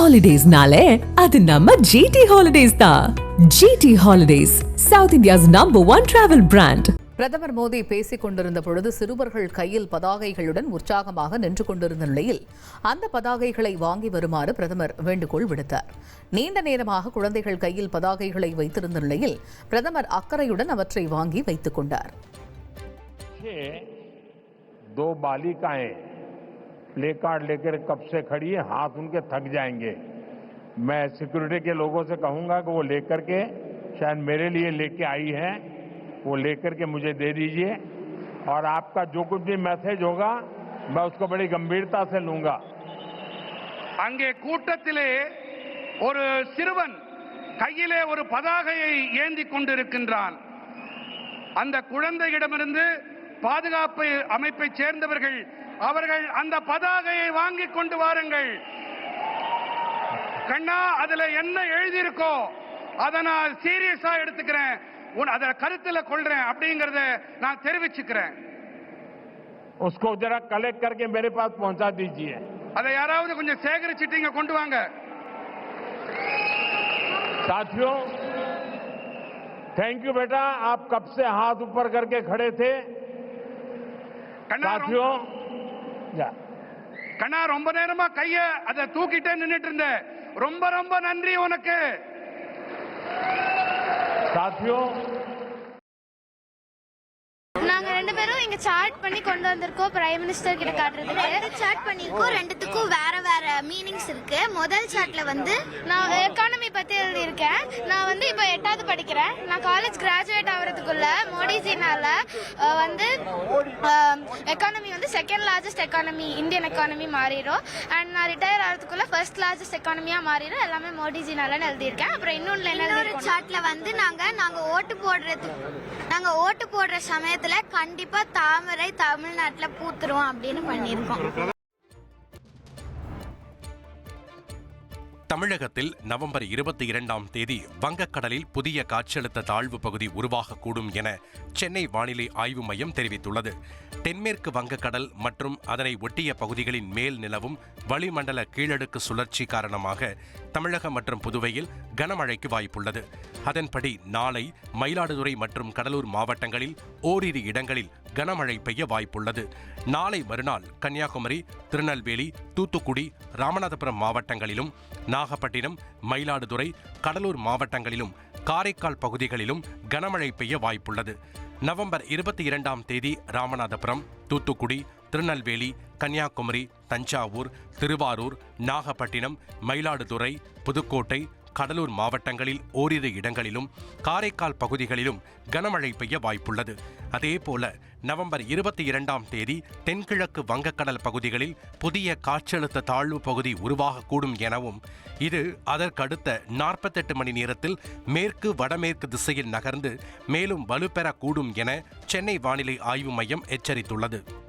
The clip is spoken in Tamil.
ஹாலிடேஸ்னாலே அது நம்ம ஜிடி ஹாலிடேஸ் தான் GT holidays south India's number one travel brand பிரதமர் மோடி பேசிக் கொண்டிருந்த பொழுது சிறுவர்கள் கையில் பதாகைகளுடன் உற்சாகமாக நின்று கொண்டிருந்த நிலையில் அந்த பதாகைகளை வாங்கி வருமாறு பிரதமர் வேண்டுகோள் விடுத்தார். நீண்ட நேரமாக குழந்தைகள் கையில் பதாகைகளை வைத்திருந்த நிலையில் பிரதமர் அக்கறையுடன் அவற்றை வாங்கி வைத்துக் கொண்டார். प्ले कार्ड लेकर कब से खड़ी है हाथ उनके थक जाएंगे मैं सिक्योरिटी के लोगों से कहूंगा कि वो लेकर के शायद मेरे लिए लेके आई है वो लेकर के मुझे दे दीजिए और आपका जो कुछ भी मैसेज होगा मैं उसको बड़ी गंभीरता से लूंगा அங்கே கூட்டத்திலே ஒரு சிறுவன் கையிலே ஒரு பதாகையை ஏந்தி கொண்டிருக்கின்றான் அந்த குழந்தையிடமிருந்து பாதுகாப்பு அமைப்பைச் சேர்ந்தவர்கள் அவர்கள் அந்த பதாகையை வாங்கி கொண்டு வாருங்கள் கண்ணா அதுல என்ன எழுதியிருக்கோ அதை நான் சீரியஸா எடுத்துக்கிறேன் உன் அதை கருத்துல கொள்றேன் அப்படிங்கறத நான் தெரிவிச்சுக்கிறேன் उसको जरा कलेक्ट करके मेरे पास पहुंचा दीजिए அதை யாராவது கொஞ்சம் சேகரிச்சுட்டு இங்க கொண்டு வாங்க साथियों थैंक यू बेटा आप कब से हाथ ऊपर करके खड़े थे கண்ணா ரொம்ப- साथियों जा கண்ணா ரொம்ப நேரமா கைய அதை தூக்கிட்டே நின்றுட்டு இருந்த. ரொம்ப ரொம்ப நன்றி உனக்கு. நாங்க ரெண்டு பேரும் இங்க சார்ட் பண்ணி கொண்டு வந்திருக்கோம். பிரைம் மினிஸ்டர் கிட்ட காட்டுறதுக்கு. ரெண்டு சாட் பண்ணிருக்கோம் ரெண்டுத்துக்கும் வேற வேற மீனிங்ஸ் இருக்கு. முதல் சார்ட்ல வந்து நான் எக்கானமி பத்தி எழுதியிருக்கேன். நான் வந்து இப்ப எட்டாம் படிக்கிறேன். நான் காலேஜ் கிராஜுவேட் ஆகிறதுக்குள்ள மோடிஜினால வந்து எக்கானமி வந்து second largest economy Indian economy மாறிடும். அண்ட் நான் ரிட்டையர் ஆகிறதுக்குள்ள ஃபர்ஸ்ட் லார்ஜஸ்ட் எக்கானமியா மாறிடும். எல்லாமே மோடிஜினாலன்னு எழுதியிருக்கேன். அப்புறம் இன்னொன்னு என்ன சார்ட்ல வந்து நாங்க நாங்க ஓட்டு போடுறது நாங்க ஓட்டு போடுற சமயத்துல கண்டிப்பா தாமரை தமிழ்நாட்டுல பூத்துரும் அப்படின்னு பண்ணிருக்கோம் தமிழகத்தில் நவம்பர் இருபத்தி இரண்டாம் தேதி வங்கக்கடலில் புதிய காற்றழுத்த தாழ்வு பகுதி உருவாகக்கூடும் என சென்னை வானிலை ஆய்வு மையம் தெரிவித்துள்ளது. தென்மேற்கு வங்கக்கடல் மற்றும் அதனை ஒட்டிய பகுதிகளின் மேல் நிலவும் வளிமண்டல கீழடுக்கு சுழற்சி காரணமாக தமிழகம் மற்றும் புதுவையில் கனமழைக்கு வாய்ப்புள்ளது. அதன்படி நாளை மயிலாடுதுறை மற்றும் கடலூர் மாவட்டங்களில் ஓரிரு இடங்களில் கனமழை பெய்ய வாய்ப்புள்ளது. நாளை மறுநாள் கன்னியாகுமரி திருநெல்வேலி தூத்துக்குடி ராமநாதபுரம் மாவட்டங்களிலும் நாகப்பட்டினம் மயிலாடுதுறை கடலூர் மாவட்டங்களிலும் காரைக்கால் பகுதிகளிலும் கனமழை பெய்ய வாய்ப்புள்ளது. நவம்பர் இருபத்தி இரண்டாம் தேதி ராமநாதபுரம் தூத்துக்குடி திருநெல்வேலி கன்னியாகுமரி தஞ்சாவூர் திருவாரூர் நாகப்பட்டினம் மயிலாடுதுறை புதுக்கோட்டை கடலூர் மாவட்டங்களில் ஓரிரு இடங்களிலும் காரைக்கால் பகுதிகளிலும் கனமழை பெய்ய வாய்ப்புள்ளது. அதேபோல நவம்பர் இருபத்தி இரண்டாம் தேதி தென்கிழக்கு வங்கக்கடல் பகுதிகளில் புதிய காற்றழுத்த தாழ்வு பகுதி உருவாகக்கூடும் எனவும் இது அதற்கடுத்த நாற்பத்தெட்டு மணி நேரத்தில் மேற்கு வடமேற்கு திசையில் நகர்ந்து மேலும் வலுப்பெறக்கூடும் என சென்னை வானிலை ஆய்வு மையம் எச்சரித்துள்ளது.